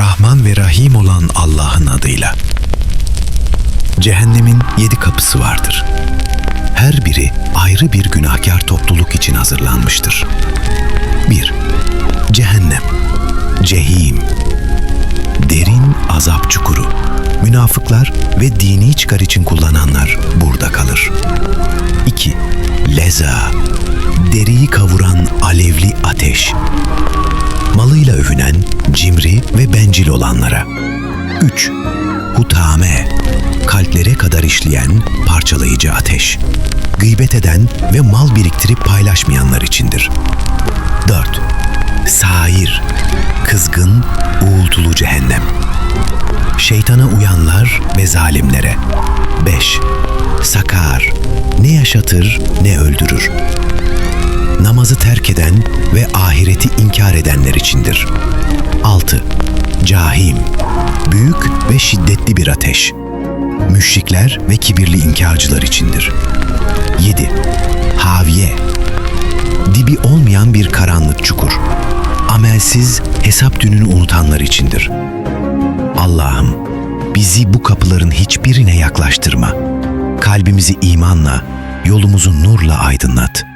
Rahman ve Rahim olan Allah'ın adıyla. Cehennemin yedi kapısı vardır. Her biri ayrı bir günahkar topluluk için hazırlanmıştır. 1. Cehennem Cehim Derin azap çukuru. Münafıklar ve dini çıkar için kullananlar burada kalır. 2. Leza Deriyi kavuran alevli ateş. Malıyla övünen, bencil olanlara. 3. Hutame Kalplere kadar işleyen parçalayıcı ateş. Gıybet eden ve mal biriktirip paylaşmayanlar içindir. 4. Sair Kızgın, uğultulu cehennem. Şeytana uyanlar ve zalimlere. 5. Sakar Ne yaşatır ne öldürür. Namazı terk eden ve ahireti inkar edenler içindir. 6. Cahim Büyük ve şiddetli bir ateş. Müşrikler ve kibirli inkarcılar içindir. 7. Haviye Dibi olmayan bir karanlık çukur. Amelsiz, hesap gününü unutanlar içindir. Allah'ım, bizi bu kapıların hiçbirine yaklaştırma. Kalbimizi imanla, yolumuzu nurla aydınlat.